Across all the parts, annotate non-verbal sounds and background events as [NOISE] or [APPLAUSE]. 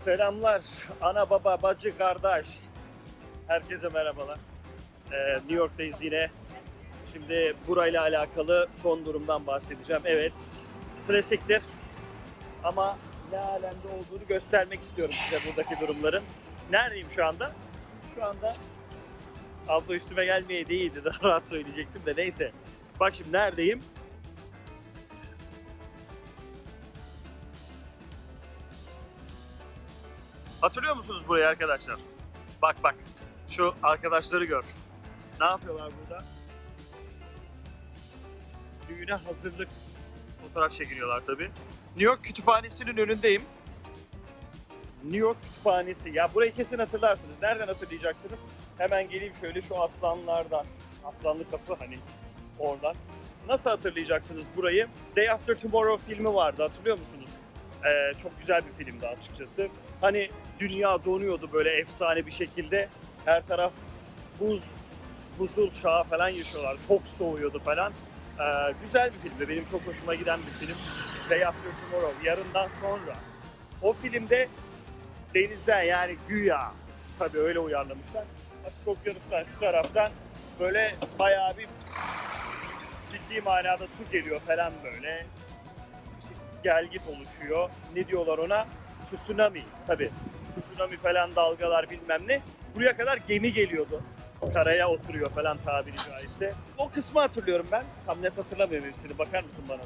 Selamlar ana baba bacı kardeş. Herkese merhabalar. Ee, New York'tayız yine. Şimdi burayla alakalı son durumdan bahsedeceğim. Evet klasiktir ama ne alemde olduğunu göstermek istiyorum size buradaki durumların. Neredeyim şu anda? Şu anda abla üstüme gelmeye değildi daha rahat söyleyecektim de neyse. Bak şimdi neredeyim? Hatırlıyor musunuz burayı arkadaşlar? Bak bak. Şu arkadaşları gör. Ne yapıyorlar burada? Düğüne hazırlık fotoğraf çekiliyorlar tabii. New York Kütüphanesi'nin önündeyim. New York Kütüphanesi. Ya burayı kesin hatırlarsınız. Nereden hatırlayacaksınız? Hemen geleyim şöyle şu aslanlardan. Aslanlı kapı hani oradan. Nasıl hatırlayacaksınız burayı? Day After Tomorrow filmi vardı hatırlıyor musunuz? Ee, çok güzel bir filmdi açıkçası. Hani dünya donuyordu böyle efsane bir şekilde. Her taraf buz, buzul çağı falan yaşıyorlar. Çok soğuyordu falan. Ee, güzel bir filmdi. Benim çok hoşuma giden bir film. Day After Tomorrow. Yarından sonra. O filmde denizden yani güya tabii öyle uyarlamışlar. Açık okyanustan şu taraftan böyle bayağı bir ciddi manada su geliyor falan böyle. İşte gel git oluşuyor. Ne diyorlar ona? Tsunami tabii. Tsunami falan dalgalar bilmem ne. Buraya kadar gemi geliyordu. Karaya oturuyor falan tabiri caizse. O kısmı hatırlıyorum ben. Tam net hatırlamıyorum hepsini. Bakar mısın bana? da?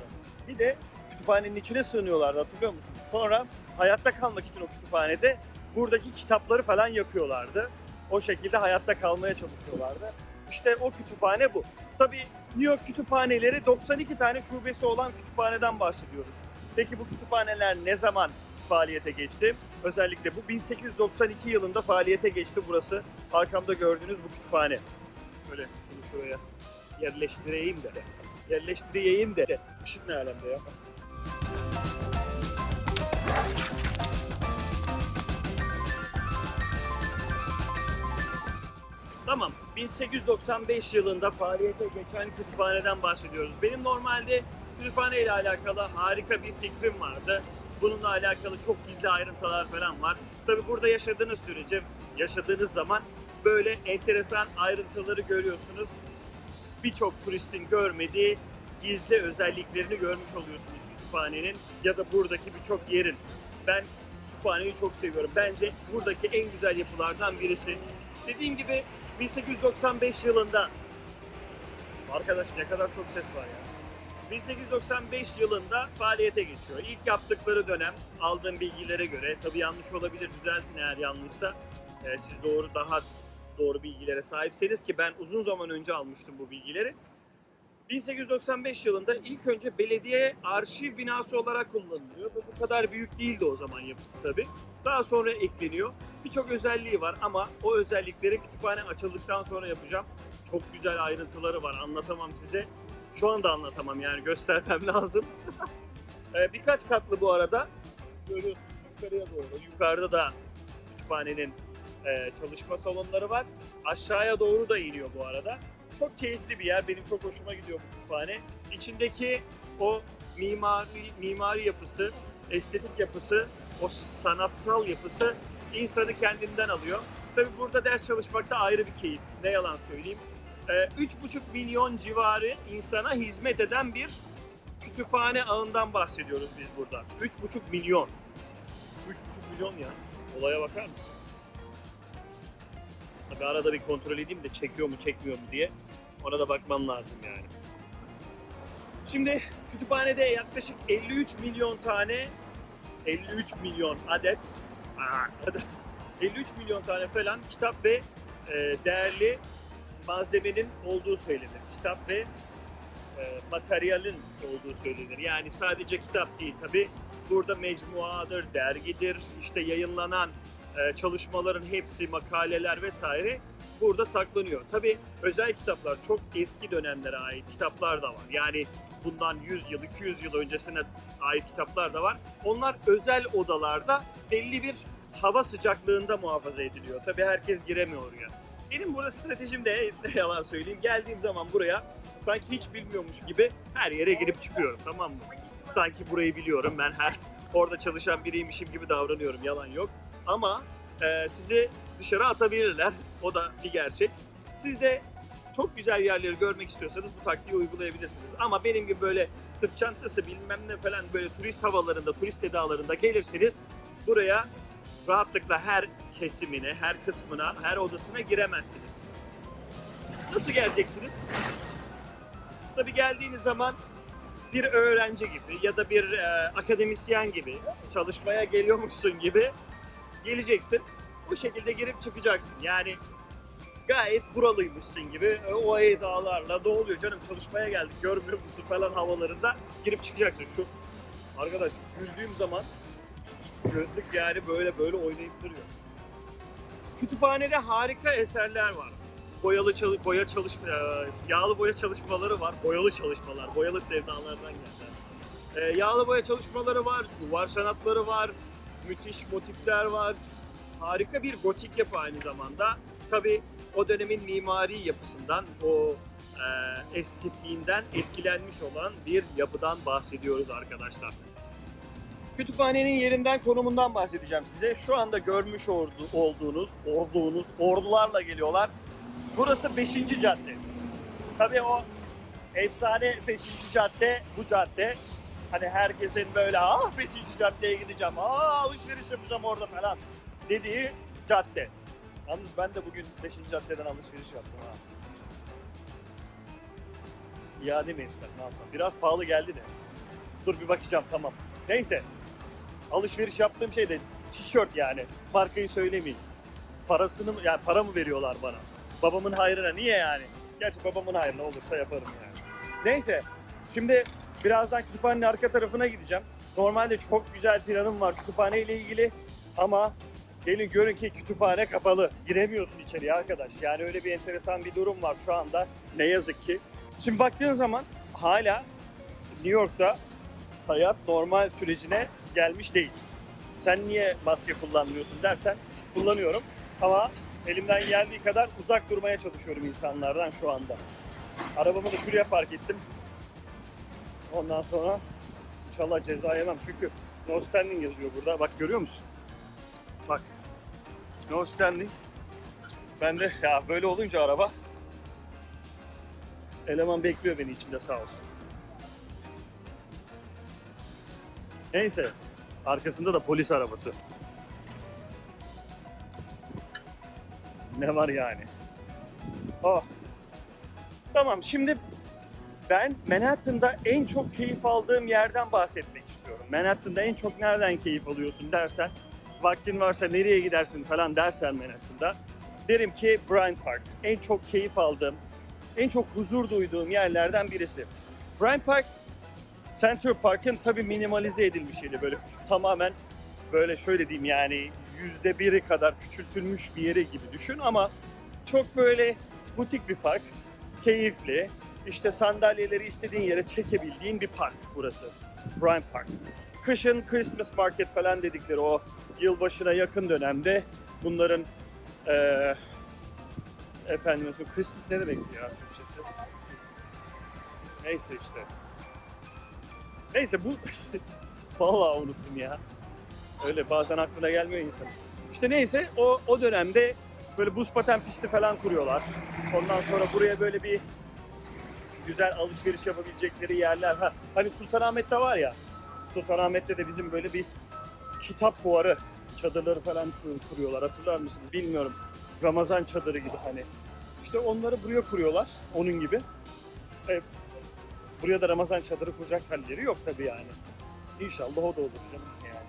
Bir de kütüphanenin içine sığınıyorlardı hatırlıyor musunuz? Sonra hayatta kalmak için o kütüphanede buradaki kitapları falan yakıyorlardı. O şekilde hayatta kalmaya çalışıyorlardı. İşte o kütüphane bu. Tabii New York kütüphaneleri 92 tane şubesi olan kütüphaneden bahsediyoruz. Peki bu kütüphaneler ne zaman faaliyete geçti? Özellikle bu 1892 yılında faaliyete geçti burası. Arkamda gördüğünüz bu kütüphane. Şöyle şunu şuraya yerleştireyim de. Yerleştireyim de. Işık ne alemde ya? Tamam. 1895 yılında faaliyete geçen kütüphaneden bahsediyoruz. Benim normalde kütüphane ile alakalı harika bir fikrim vardı. Bununla alakalı çok gizli ayrıntılar falan var. Tabi burada yaşadığınız sürece, yaşadığınız zaman böyle enteresan ayrıntıları görüyorsunuz. Birçok turistin görmediği gizli özelliklerini görmüş oluyorsunuz kütüphanenin ya da buradaki birçok yerin. Ben kütüphaneyi çok seviyorum. Bence buradaki en güzel yapılardan birisi. Dediğim gibi 1895 yılında Arkadaş ne kadar çok ses var ya. 1895 yılında faaliyete geçiyor. İlk yaptıkları dönem aldığım bilgilere göre, tabii yanlış olabilir düzeltin eğer yanlışsa. Ee, siz doğru daha doğru bilgilere sahipseniz ki ben uzun zaman önce almıştım bu bilgileri. 1895 yılında ilk önce belediye arşiv binası olarak kullanılıyor ve bu kadar büyük değildi o zaman yapısı tabii. Daha sonra ekleniyor. Birçok özelliği var ama o özellikleri kütüphane açıldıktan sonra yapacağım. Çok güzel ayrıntıları var anlatamam size. Şu anda anlatamam yani göstermem [LAUGHS] lazım. Ee, Birkaç katlı bu arada. Görüyorsunuz yukarıya doğru. Yukarıda da kütüphanenin e, çalışma salonları var. Aşağıya doğru da iniyor bu arada. Çok keyifli bir yer. Benim çok hoşuma gidiyor bu kütüphane. İçindeki o mimari mimari yapısı, estetik yapısı, o sanatsal yapısı insanı kendinden alıyor. Tabi burada ders çalışmak da ayrı bir keyif. Ne yalan söyleyeyim. Ee, 3,5 milyon civarı insana hizmet eden bir kütüphane ağından bahsediyoruz biz burada. 3,5 milyon. 3,5 milyon ya. Olaya bakar mısın? Tabii arada bir kontrol edeyim de çekiyor mu çekmiyor mu diye. Ona da bakmam lazım yani. Şimdi kütüphanede yaklaşık 53 milyon tane 53 milyon adet aa, 53 milyon tane falan kitap ve e, değerli malzemenin olduğu söylenir. Kitap ve e, materyalin olduğu söylenir. Yani sadece kitap değil tabi. Burada mecmuadır, dergidir, işte yayınlanan e, çalışmaların hepsi, makaleler vesaire burada saklanıyor. Tabi özel kitaplar çok eski dönemlere ait kitaplar da var. Yani bundan 100 yıl, 200 yıl öncesine ait kitaplar da var. Onlar özel odalarda belli bir hava sıcaklığında muhafaza ediliyor. Tabi herkes giremiyor oraya. Benim burada stratejim de [LAUGHS] yalan söyleyeyim. Geldiğim zaman buraya sanki hiç bilmiyormuş gibi her yere girip çıkıyorum tamam mı? Sanki burayı biliyorum ben her [LAUGHS] orada çalışan biriymişim gibi davranıyorum. Yalan yok. Ama e, sizi dışarı atabilirler. O da bir gerçek. Siz de çok güzel yerleri görmek istiyorsanız bu taktiği uygulayabilirsiniz. Ama benim gibi böyle sırt çantası bilmem ne falan böyle turist havalarında, turist edalarında gelirseniz buraya rahatlıkla her kesimine, her kısmına, her odasına giremezsiniz. Nasıl geleceksiniz? Tabii geldiğiniz zaman bir öğrenci gibi ya da bir e, akademisyen gibi çalışmaya geliyormuşsun gibi geleceksin. Bu şekilde girip çıkacaksın. Yani gayet buralıymışsın gibi e, o dağlarla ne oluyor canım çalışmaya geldik görmüyor musun falan havalarında girip çıkacaksın. Şu arkadaş güldüğüm zaman gözlük yani böyle böyle oynayıp duruyor. Kütüphanede harika eserler var. Boyalı çalı- boya çalışma, e, yağlı boya çalışmaları var. Boyalı çalışmalar, boyalı sevdalardan geldi. E, yağlı boya çalışmaları var, duvar sanatları var, müthiş motifler var. Harika bir gotik yapı aynı zamanda. Tabii o dönemin mimari yapısından, o e, estetiğinden etkilenmiş olan bir yapıdan bahsediyoruz arkadaşlar. Kütüphanenin yerinden, konumundan bahsedeceğim size. Şu anda görmüş ordu, olduğunuz, olduğunuz ordularla geliyorlar. Burası 5. cadde. Tabii o efsane 5. cadde bu cadde. Hani herkesin böyle ah 5. caddeye gideceğim, ah alışveriş yapacağım orada falan dediği cadde. Yalnız ben de bugün 5. caddeden alışveriş yaptım ha. İade mi etsem ne yapsam? Biraz pahalı geldi de. Dur bir bakacağım tamam. Neyse. Alışveriş yaptığım şey de tişört yani. Markayı söylemeyeyim. Parasını yani para mı veriyorlar bana? Babamın hayrına niye yani? Gerçi babamın hayrına olursa yaparım yani. Neyse. Şimdi birazdan kütüphanenin arka tarafına gideceğim. Normalde çok güzel planım var kütüphane ile ilgili ama gelin görün ki kütüphane kapalı. Giremiyorsun içeriye arkadaş. Yani öyle bir enteresan bir durum var şu anda. Ne yazık ki. Şimdi baktığın zaman hala New York'ta hayat normal sürecine gelmiş değil. Sen niye maske kullanmıyorsun dersen kullanıyorum ama elimden geldiği kadar uzak durmaya çalışıyorum insanlardan şu anda. Arabamı da şuraya park ettim. Ondan sonra inşallah ceza yemem çünkü no standing yazıyor burada. Bak görüyor musun? Bak. No standing. Ben de ya böyle olunca araba eleman bekliyor beni içinde sağ olsun. Neyse. Arkasında da polis arabası. Ne var yani? Oh. Tamam şimdi ben Manhattan'da en çok keyif aldığım yerden bahsetmek istiyorum. Manhattan'da en çok nereden keyif alıyorsun dersen, vaktin varsa nereye gidersin falan dersen Manhattan'da derim ki Bryant Park. En çok keyif aldığım, en çok huzur duyduğum yerlerden birisi. Bryant Park Center Park'ın tabii minimalize edilmiş yeri böyle tamamen böyle şöyle diyeyim yani yüzde biri kadar küçültülmüş bir yeri gibi düşün ama çok böyle butik bir park, keyifli, işte sandalyeleri istediğin yere çekebildiğin bir park burası. Bryant Park. Kışın Christmas Market falan dedikleri o yılbaşına yakın dönemde bunların eee efendim Christmas ne demek ya Türkçesi? Neyse işte. Neyse bu [LAUGHS] vallahi unuttum ya. Öyle bazen aklına gelmiyor insan. İşte neyse o o dönemde böyle buz paten pisti falan kuruyorlar. Ondan sonra buraya böyle bir güzel alışveriş yapabilecekleri yerler. Ha, hani Sultanahmet'te var ya. Sultanahmet'te de bizim böyle bir kitap fuarı çadırları falan kur- kuruyorlar. Hatırlar mısınız? Bilmiyorum. Ramazan çadırı gibi hani. İşte onları buraya kuruyorlar. Onun gibi. E, buraya da Ramazan çadırı kuracak halleri yok tabii yani. İnşallah o da olur canım yani.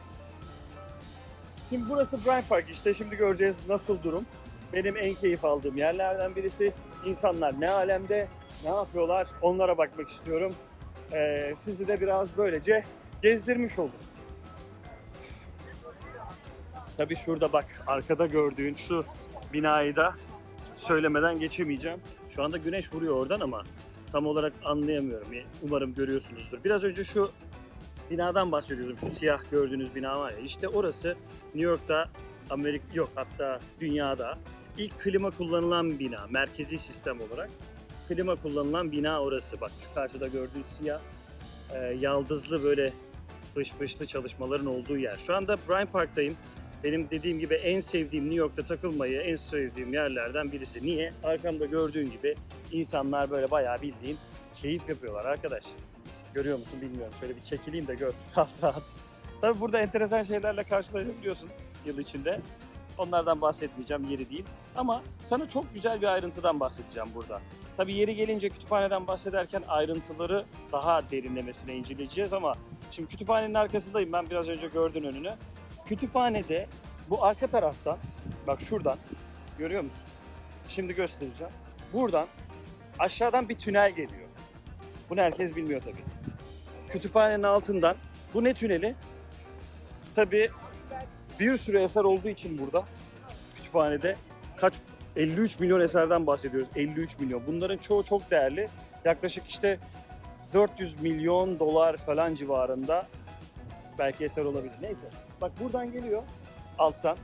Şimdi burası Bryant Park işte şimdi göreceğiz nasıl durum. Benim en keyif aldığım yerlerden birisi. İnsanlar ne alemde, ne yapıyorlar onlara bakmak istiyorum. Ee, sizi de biraz böylece gezdirmiş oldum. Tabii şurada bak arkada gördüğün şu binayı da söylemeden geçemeyeceğim. Şu anda güneş vuruyor oradan ama tam olarak anlayamıyorum. Umarım görüyorsunuzdur. Biraz önce şu binadan bahsediyordum. Şu siyah gördüğünüz bina var ya. İşte orası New York'ta Amerika yok hatta dünyada ilk klima kullanılan bina. Merkezi sistem olarak klima kullanılan bina orası. Bak şu karşıda gördüğünüz siyah e, yaldızlı böyle fış fışlı çalışmaların olduğu yer. Şu anda Bryant Park'tayım. Benim dediğim gibi en sevdiğim New York'ta takılmayı en sevdiğim yerlerden birisi. Niye? Arkamda gördüğün gibi insanlar böyle bayağı bildiğin keyif yapıyorlar arkadaş. Görüyor musun bilmiyorum. Şöyle bir çekileyim de gör [LAUGHS] rahat rahat. Tabii burada enteresan şeylerle karşılaşabiliyorsun yıl içinde. Onlardan bahsetmeyeceğim yeri değil. Ama sana çok güzel bir ayrıntıdan bahsedeceğim burada. Tabii yeri gelince kütüphaneden bahsederken ayrıntıları daha derinlemesine inceleyeceğiz ama şimdi kütüphanenin arkasındayım ben biraz önce gördün önünü. Kütüphanede bu arka taraftan bak şuradan görüyor musun? Şimdi göstereceğim. Buradan aşağıdan bir tünel geliyor. Bunu herkes bilmiyor tabii. Kütüphanenin altından bu ne tüneli? Tabii bir sürü eser olduğu için burada kütüphanede kaç 53 milyon eserden bahsediyoruz. 53 milyon. Bunların çoğu çok değerli. Yaklaşık işte 400 milyon dolar falan civarında belki eser olabilir. Neyse. Bak buradan geliyor alttan.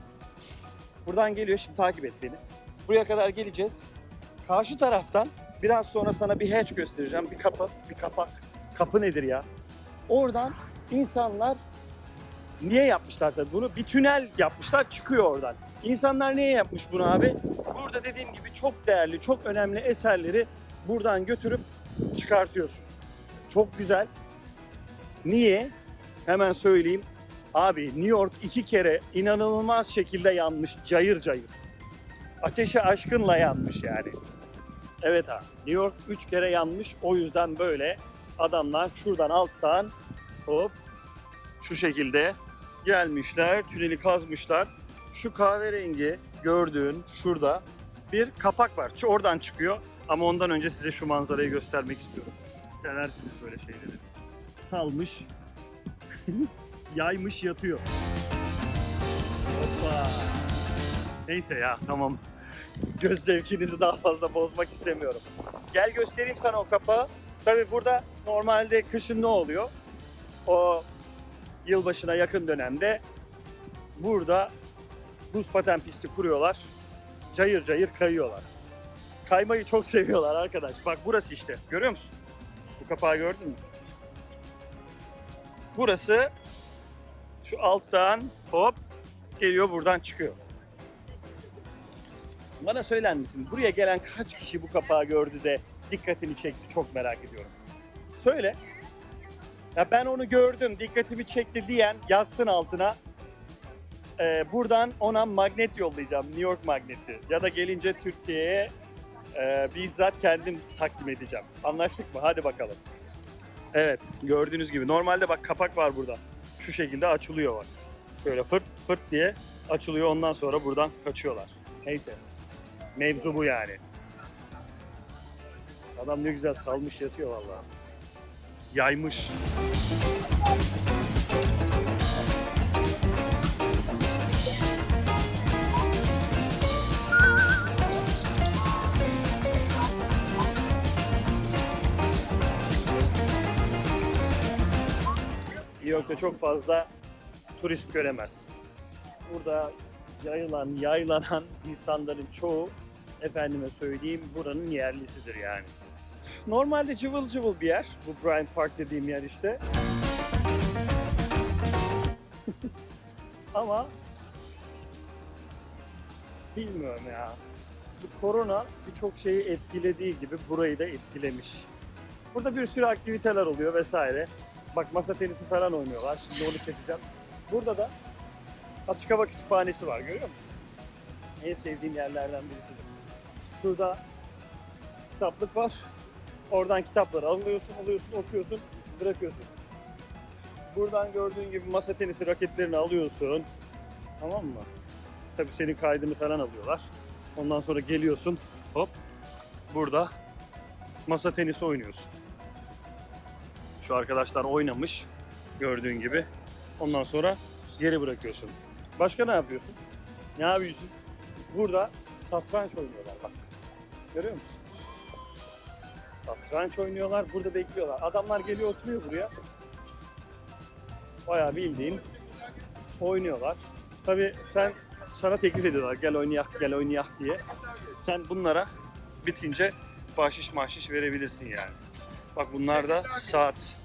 Buradan geliyor. Şimdi takip et beni. Buraya kadar geleceğiz. Karşı taraftan biraz sonra sana bir hatch göstereceğim. Bir kapı, bir kapak. Kapı nedir ya? Oradan insanlar niye yapmışlar tabii bunu? Bir tünel yapmışlar çıkıyor oradan. İnsanlar niye yapmış bunu abi? Burada dediğim gibi çok değerli, çok önemli eserleri buradan götürüp çıkartıyorsun. Çok güzel. Niye? Hemen söyleyeyim. Abi New York iki kere inanılmaz şekilde yanmış cayır cayır. Ateşe aşkınla yanmış yani. Evet abi. New York üç kere yanmış. O yüzden böyle adamlar şuradan alttan hop şu şekilde gelmişler. Tüneli kazmışlar. Şu kahverengi gördüğün şurada bir kapak var. Oradan çıkıyor. Ama ondan önce size şu manzarayı göstermek istiyorum. Seversiniz böyle şeyleri. Salmış. [LAUGHS] yaymış yatıyor. Hoppa. Neyse ya tamam. Göz zevkinizi daha fazla bozmak istemiyorum. Gel göstereyim sana o kapağı. Tabi burada normalde kışın ne oluyor? O yılbaşına yakın dönemde burada buz paten pisti kuruyorlar. Cayır cayır kayıyorlar. Kaymayı çok seviyorlar arkadaş. Bak burası işte. Görüyor musun? Bu kapağı gördün mü? Burası şu alttan hop geliyor buradan çıkıyor. Bana söyler misin? Buraya gelen kaç kişi bu kapağı gördü de dikkatini çekti çok merak ediyorum. Söyle. Ya ben onu gördüm, dikkatimi çekti diyen yazsın altına. Ee, buradan ona magnet yollayacağım, New York magneti. Ya da gelince Türkiye'ye e, bizzat kendim takdim edeceğim. Anlaştık mı? Hadi bakalım. Evet, gördüğünüz gibi. Normalde bak kapak var burada. Şu şekilde açılıyor bak. Şöyle fırt fırt diye açılıyor. Ondan sonra buradan kaçıyorlar. Neyse. Mevzu bu yani. Adam ne güzel salmış yatıyor vallahi. Yaymış. New York'ta çok fazla turist göremez. Burada yayılan, yaylanan [LAUGHS] insanların çoğu efendime söyleyeyim buranın yerlisidir yani. Normalde cıvıl cıvıl bir yer. Bu Bryant Park dediğim yer işte. [LAUGHS] Ama bilmiyorum ya. Bu korona birçok şeyi etkilediği gibi burayı da etkilemiş. Burada bir sürü aktiviteler oluyor vesaire. Bak masa tenisi falan oynuyorlar. Şimdi onu çekeceğim. Burada da açık hava kütüphanesi var görüyor musun? En sevdiğim yerlerden birisidir. Şurada kitaplık var. Oradan kitapları alıyorsun, alıyorsun, okuyorsun, bırakıyorsun. Buradan gördüğün gibi masa tenisi raketlerini alıyorsun. Tamam mı? Tabii senin kaydını falan alıyorlar. Ondan sonra geliyorsun. Hop. Burada masa tenisi oynuyorsun. Şu arkadaşlar oynamış. Gördüğün gibi. Ondan sonra geri bırakıyorsun. Başka ne yapıyorsun? Ne yapıyorsun? Burada satranç oynuyorlar bak. Görüyor musun? Satranç oynuyorlar. Burada bekliyorlar. Adamlar geliyor oturuyor buraya. Bayağı bildiğin oynuyorlar. Tabii sen sana teklif ediyorlar. Gel oynayak, gel oynayak diye. Sen bunlara bitince bahşiş mahşiş verebilirsin yani. Bak bunlar da saat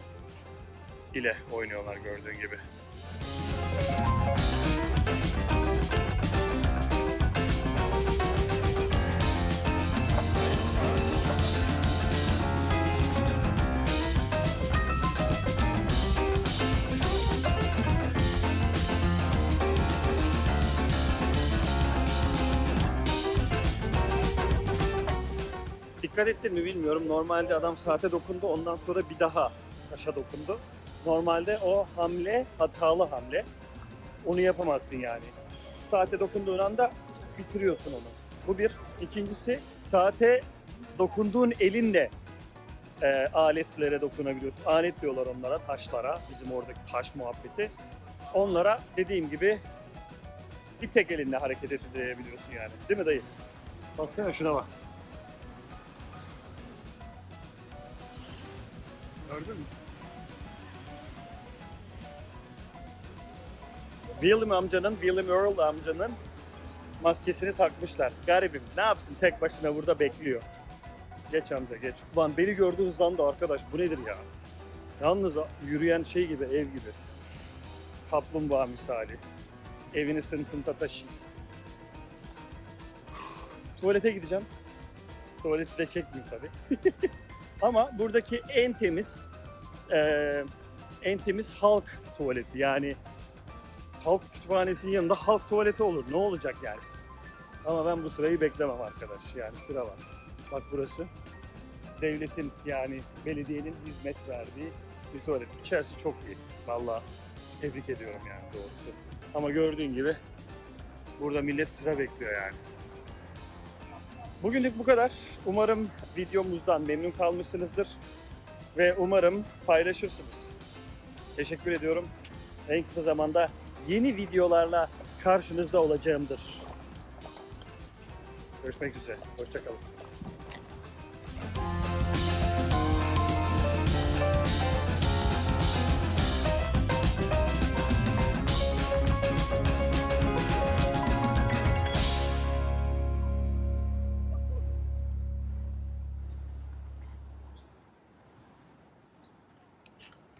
ile oynuyorlar gördüğün gibi. Dikkat ettin mi bilmiyorum. Normalde adam saate dokundu ondan sonra bir daha taşa dokundu. Normalde o hamle hatalı hamle. Onu yapamazsın yani. Saate dokunduğun anda bitiriyorsun onu. Bu bir. İkincisi saate dokunduğun elinle e, aletlere dokunabiliyorsun. Alet diyorlar onlara, taşlara. Bizim oradaki taş muhabbeti. Onlara dediğim gibi bir tek elinle hareket edebiliyorsun yani. Değil mi dayı? Baksana şuna bak. Gördün mü? William amcanın, William Earl amcanın maskesini takmışlar. Garibim ne yapsın tek başına burada bekliyor. Geç amca geç. Ulan beni gördüğü hızlandı arkadaş bu nedir ya? Yalnız yürüyen şey gibi ev gibi. Kaplumbağa misali. Evini sırtında taşıyın. Tuvalete gideceğim. Tuvaleti de çekmeyeyim tabii. [LAUGHS] Ama buradaki en temiz eee, en temiz halk tuvaleti yani halk kütüphanesinin yanında halk tuvaleti olur. Ne olacak yani? Ama ben bu sırayı beklemem arkadaş. Yani sıra var. Bak burası devletin yani belediyenin hizmet verdiği bir tuvalet. İçerisi çok iyi. Vallahi tebrik ediyorum yani doğrusu. Ama gördüğün gibi burada millet sıra bekliyor yani. Bugünlük bu kadar. Umarım videomuzdan memnun kalmışsınızdır. Ve umarım paylaşırsınız. Teşekkür ediyorum. En kısa zamanda yeni videolarla karşınızda olacağımdır. Görüşmek üzere. Hoşçakalın.